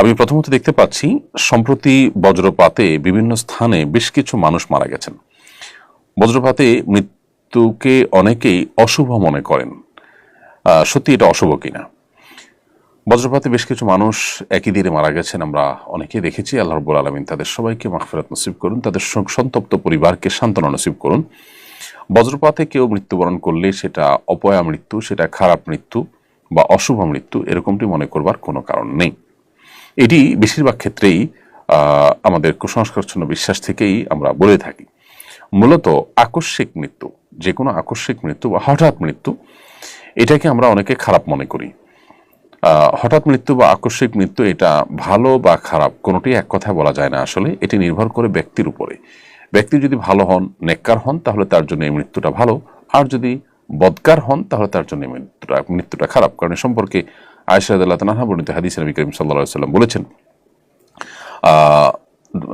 আমি প্রথমত দেখতে পাচ্ছি, সম্প্রতি বজ্রপাতে বিভিন্ন স্থানে বেশ কিছু মানুষ মারা গেছেন। বজ্রপাতে মৃত্যুকে অনেকেই অশুভ মনে করেন। সত্যি এটা অশুভ কিনা? বজ্রপাতে বেশ কিছু মানুষ একই দিনে মারা গেছেন, আমরা অনেকেই দেখেছি। আল্লাহ রব্বুল আলমিন তাদের সবাইকে মাগফিরাত নসিব করুন, তাদের সন্তপ্ত পরিবারকে সান্ত্বনা নসিব করুন। বজ্রপাতে কেউ মৃত্যুবরণ করলে সেটা অপয়া মৃত্যু, সেটা খারাপ মৃত্যু বা অশুভ মৃত্যু, এরকমটি মনে করবার কোনো কারণ নেই। এটি বেশিরভাগ ক্ষেত্রেই আমাদের কুসংস্কারচ্ছন্ন বিশ্বাস থেকেই আমরা বলে থাকি। মূলত আকস্মিক মৃত্যু যে কোনো আকস্মিক মৃত্যু বা হঠাৎ মৃত্যু, এটাকে আমরা অনেকে খারাপ মনে করি। হঠাৎ মৃত্যু বা আকস্মিক মৃত্যু এটা ভালো বা খারাপ কোনোটি এক কথায় বলা যায় না আসলে, এটি নির্ভর করে ব্যক্তির উপরে। ব্যক্তি যদি ভালো হন, নেককার হন, তাহলে তার জন্য এই মৃত্যুটা ভালো। আর যদি বদকার হন, তাহলে তার জন্য মৃত্যুটা মৃত্যুটা খারাপ। কারণ সম্পর্কে আয়সাদ আল্লাহ তালাহা বর্ণিত হাদিস নবী করিম সাল্লাহ সাল্লাম বলেছেন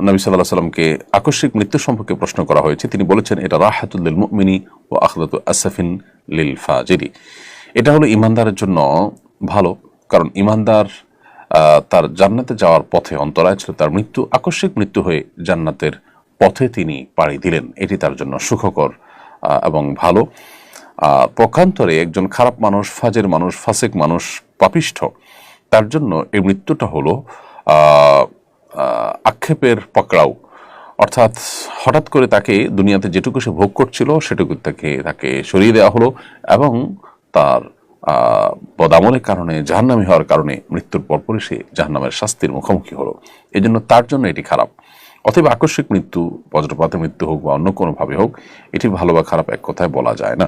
নবী সাল্লাহ সাল্লামকে আকস্মিক মৃত্যু সম্পর্কে প্রশ্ন করা হয়েছে। তিনি বলেছেন, এটা রাহাতুল্লিল মুমিনী ও আখলাতু আসাফিন লিল ফাজিরি। এটা হলো ইমানদারের জন্য ভালো, কারণ ইমানদার তার জান্নাতে যাওয়ার পথে অন্তরায় ছিল, তার মৃত্যু, আকস্মিক মৃত্যু হয়ে জান্নাতের পথে তিনি পাড়ি দিলেন। এটি তার জন্য সুখকর এবং ভালো। পক্ষান্তরে একজন খারাপ মানুষ, ফাজের মানুষ, ফাসেক মানুষ পাপিষ্ঠ তার জন্য এই মৃত্যুটা হলো আক্ষেপের পকড়াও। অর্থাৎ হঠাৎ করে তাকে দুনিয়াতে যেটুকু সে ভোগ করছিল সেটুকু তাকে তাকে সরিয়ে দেওয়া হলো এবং তার আহ, বদামলের কারণে জাহান্নামী হওয়ার কারণে মৃত্যুর পরপরই সে জাহান্নামের শাস্তির মুখোমুখি হলো। এই জন্য তার জন্য এটি খারাপ। অতএব আকস্মিক মৃত্যু বজ্রপাতে মৃত্যু হোক বা অন্য কোনোভাবে হোক এটি ভালো বা খারাপ এক কথায় বলা যায় না।